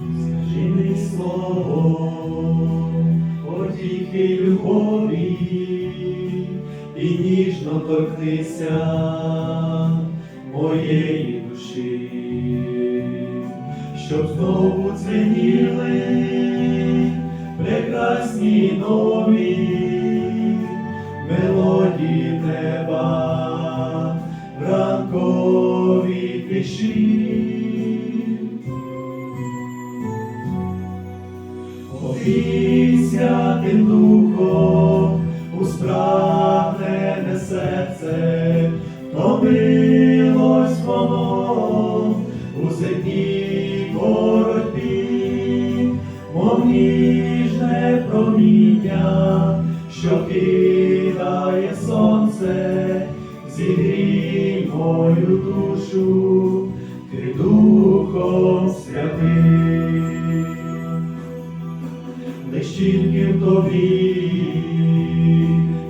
Скажи не слово, Тільки любові і ніжно торкнися моєї душі, щоб знову дзвеніли прекрасні нові мелодії неба. Повійся тим духом у спрагнене серце, томилось воно у земній боротьбі, мов ніжне проміння, що кидає сонце, зігрій мою душу, ти духом святим тобі,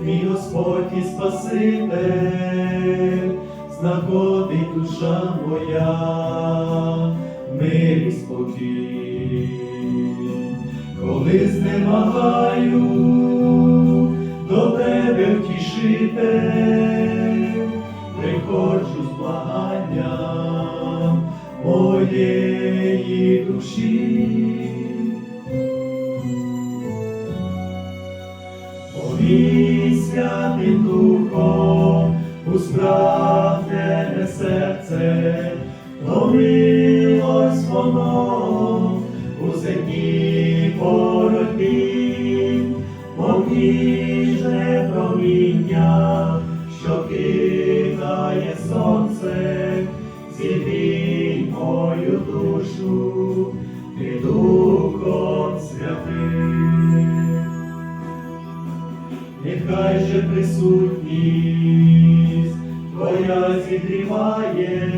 мій Господь і Спаситель, знаходить душа моя, мир і спокій, коли знемагаю до тебе втішитель, приходжу з благанням моєї душі. У спрагнене серце, томилось воно у земній боротьбі, мов проміння, що кидає сонце, зігрій мою душу, ти духом святим. Нехай же присутність Твоя зігріває,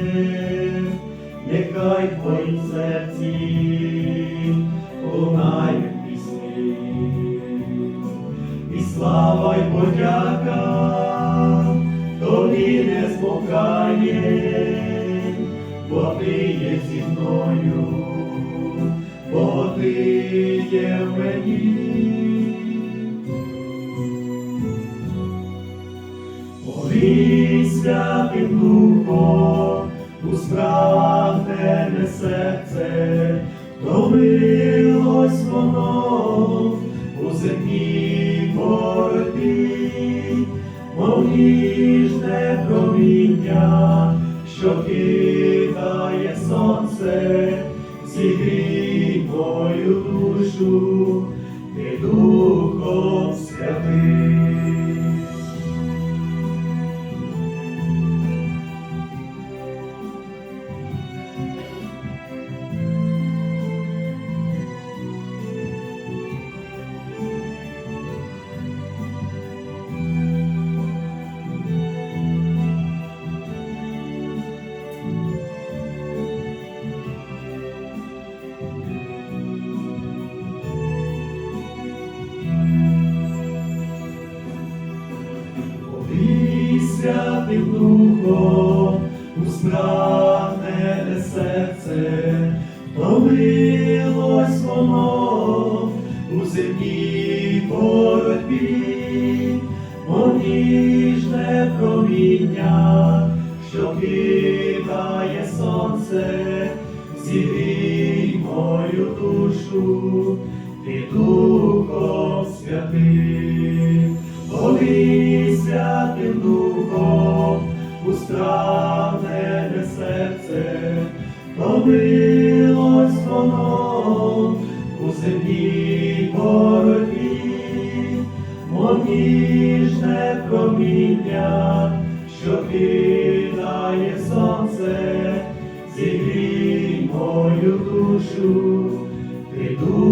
нехай в серці лунає пісні, і слава й подяка тобі не змовкає, бо ти є зі мною, бо ти є в мені. Повійся тим духом у спрагнене серце, томилось воно у земній боротьбі, мов ніжне проміння, що кидає сонце, зігрій мою душу, Повійся тим духом у спрагнене серце, томилось воно у земній боротьбі, мов ніжне проміння, що кидає сонце, зігрій мою душу, ранене серце, побилось воно у земній боротьбі, мов ніжне проміння, що кидає сонце, зігрій мою душу, ти душу.